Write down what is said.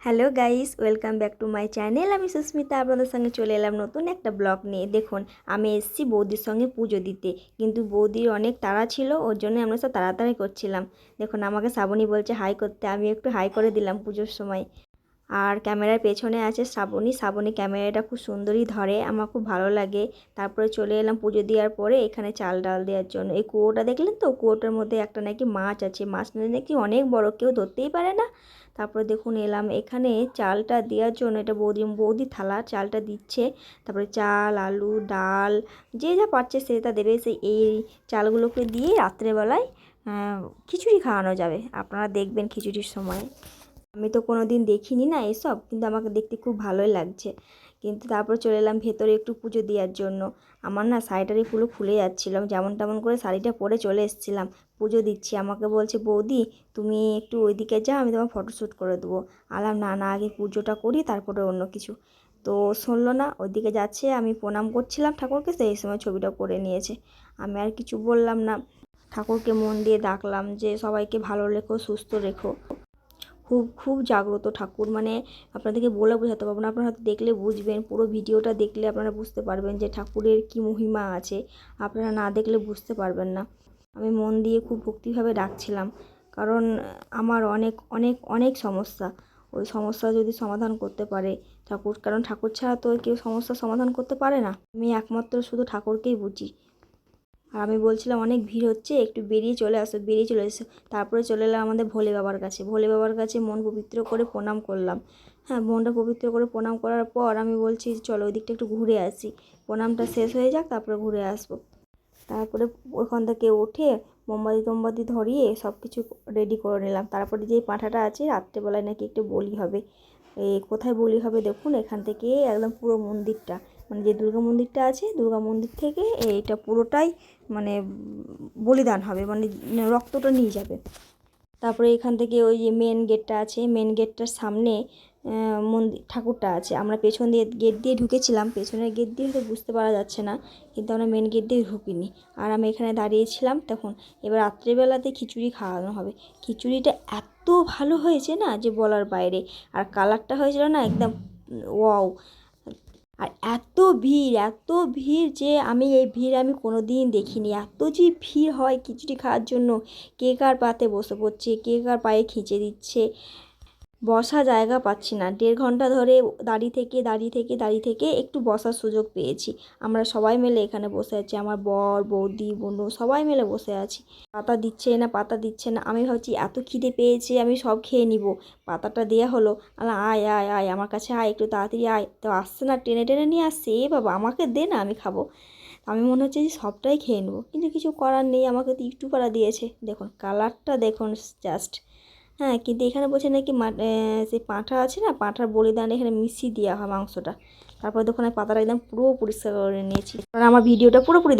Hello guys, welcome back to my channel. আমি সুস্মিতা, আপনাদের সঙ্গে চলে এলাম নতুন একটা ব্লগ নিয়ে। দেখুন, আমি এসছি বৌদির সঙ্গে পুজো দিতে। কিন্তু বৌদির অনেক তাড়া ছিল, ওর জন্য আমরা সব তাড়াতাড়ি করছিলাম। দেখুন, আমাকে শ্রাবণী বলছে, হাই করতে। আমি একটু হাই করে দিলাম পুজোর সময়। আর ক্যামেরার পেছনে আছে শ্রাবণী। শ্রাবণী ক্যামেরাটা খুব সুন্দরই ধরে, আমার খুব ভালো লাগে। তারপরে চলে এলাম পুজো দেওয়ার পরে এখানে চাল ডাল দেওয়ার জন্য। এই কুয়োটা দেখলেন তো? কুয়োটার মধ্যে একটা নাকি মাছ আছে। মাছটা নাকি অনেক বড়, কেউ ধরতেই পারে না। তারপরে দেখুন এলাম এখানে চালটা দেওয়ার জন্য এটা বৌদি বৌদি থালা চালটা দিচ্ছে। তারপরে চাল, আলু, ডাল, যে যা পাচ্ছে সে তা দেবে। সেই এই চালগুলোকে দিয়ে রাত্রেবেলায় খিচুড়ি খাওয়ানো যাবে। আপনারা দেখবেন খিচুড়ির সময়। আমি তো কোনো দিন দেখিনি না এসব, কিন্তু আমাকে দেখতে খুব ভালোই লাগছে। কিন্তু তারপর চলে এলাম ভেতরে একটু পুজো দেওয়ার জন্য। আমার না শাড়িটারি পুরো খুলে যাচ্ছিলাম যেমন তেমন করে শাড়িটা পরে চলে এসেছিলাম। পুজো দিচ্ছি, আমাকে বলছে, বৌদি, তুমি একটু ওইদিকে যাও, আমি তোমার ফটোশ্যুট করে দেবো। আলাম, না না, আগে পুজোটা করি, তারপরে অন্য কিছু। তো শুনলো না, ওইদিকে যাচ্ছে, আমি প্রণাম করছিলাম ঠাকুরকে, সেই সময় ছবিটা করে নিয়েছে। আমি আর কিছু বললাম না। ঠাকুরকে মন দিয়ে ডাকলাম যে, সবাইকে ভালো রেখো, সুস্থ রেখো। খুব খুব জাগ্রত ঠাকুর। মানে আপনাদেরকে বলে বোঝাতে পারব না, আপনারা হয়তো দেখলে বুঝবেন, পুরো ভিডিওটা দেখলে আপনারা বুঝতে পারবেন যে ঠাকুরের কী মহিমা আছে, আপনারা না দেখলে বুঝতে পারবেন না। আমি মন দিয়ে খুব ভক্তিভাবে ডাকছিলাম, কারণ আমার অনেক অনেক অনেক সমস্যা। ওই সমস্যা যদি সমাধান করতে পারে ঠাকুর, কারণ ঠাকুর ছাড়া তো কেউ সমস্যার সমাধান করতে পারে না। আমি একমাত্র শুধু ঠাকুরকেই বুঝি। আর আমি বলছিলাম, অনেক ভিড় হচ্ছে, একটু বেরিয়ে চলে আসো, বেরিয়ে চলে এসো। তারপরে চলে এলাম আমাদের ভোলে বাবার কাছে। ভোলে বাবার কাছে মন পবিত্র করে প্রণাম করলাম। হ্যাঁ মনটা পবিত্র করে প্রণাম করার পর আমি বলছি, চলো ওই দিকটা একটু ঘুরে আসি। প্রণামটা শেষ হয়ে যাক, তারপরে ঘুরে আসব। তারপরে ওখান থেকে উঠে মোমবাতি টোমবাতি ধরিয়ে সব কিছু রেডি করে নিলাম। তারপরে যে পাঁঠাটা আছে, রাত্রেবেলায় নাকি একটু বলি হবে। এ, কোথায় বলি হবে দেখুন, এখান থেকে একদম পুরো মন্দিরটা। মানে যে দুর্গা মন্দিরটা আছে, দুর্গা মন্দির থেকে এইটা পুরোটাই মানে বলিদান হবে মানে রক্তটা নিয়ে যাবে। তারপরে এখান থেকে ওই যে মেন গেটটা আছে মেন গেটটার সামনে মন্দির ঠাকুরটা আছে। আমরা পেছন দিয়ে গেট দিয়ে ঢুকেছিলাম, পেছনের গেট দিয়ে তো বুঝতে পারা যাচ্ছে না, কিন্তু আমরা মেন গেট দিয়ে ঢুকিনি। আর আমি এখানে দাঁড়িয়েছিলাম তখন, এবার রাত্রেবেলাতে খিচুড়ি খাওয়ানো হবে। খিচুড়িটা এত ভালো হয়েছে না যে বলার বাইরে, আর কালারটা হয়েছিল না একদম ওয়াও আর এত ভিড় এত ভিড় যে আমি এই ভিড় আমি কোনো দিন দেখিনি। এত যে ভিড় হয় খিচুড়ি খাওয়ার জন্য। কে কার পাতে বসে পড়ছে, কে কার পায়ে খিঁচে দিচ্ছে। বসা জায়গা পাচ্ছি না। দেড় ঘণ্টা ধরে দাঁড়িয়ে থেকে দাঁড়িয়ে থেকে দাঁড়িয়ে থেকে একটু বসার সুযোগ পেয়েছি। আমরা সবাই মিলে এখানে বসে আছি। আমার বর, বৌদি বোনু সবাই মিলে বসে আছি। পাতা দিচ্ছে না, পাতা দিচ্ছে না। আমি ভাবছি, এত খিদে পেয়েছে, আমি সব খেয়ে নিব। পাতাটা দেওয়া হলো। আলা আয় আয় আয়, আমার কাছে আয়, একটু তাড়াতাড়ি আয়। তো আসছে না, টেনে টেনে নিয়ে আসছে। এ বাবা, আমাকে দে না, আমি খাব। আমি মনে হচ্ছে যে সবটাই খেয়ে নেব। কিন্তু কিছু করার নেই, আমাকে তো একটু পাড়া দিয়েছে। দেখুন কালারটা দেখুন জাস্ট হ্যাঁ কিন্তু এখানে বলছে নাকি সেই পাঁঠা আছে না, পাঁঠার বলিদান এখানে মিশিয়ে দেওয়া হয় মাংসটা। তারপর দোকানে পাতাটা একদম পুরো পরিষ্কার করে নিয়েছি। কারণ আমার ভিডিওটা পুরোপুরি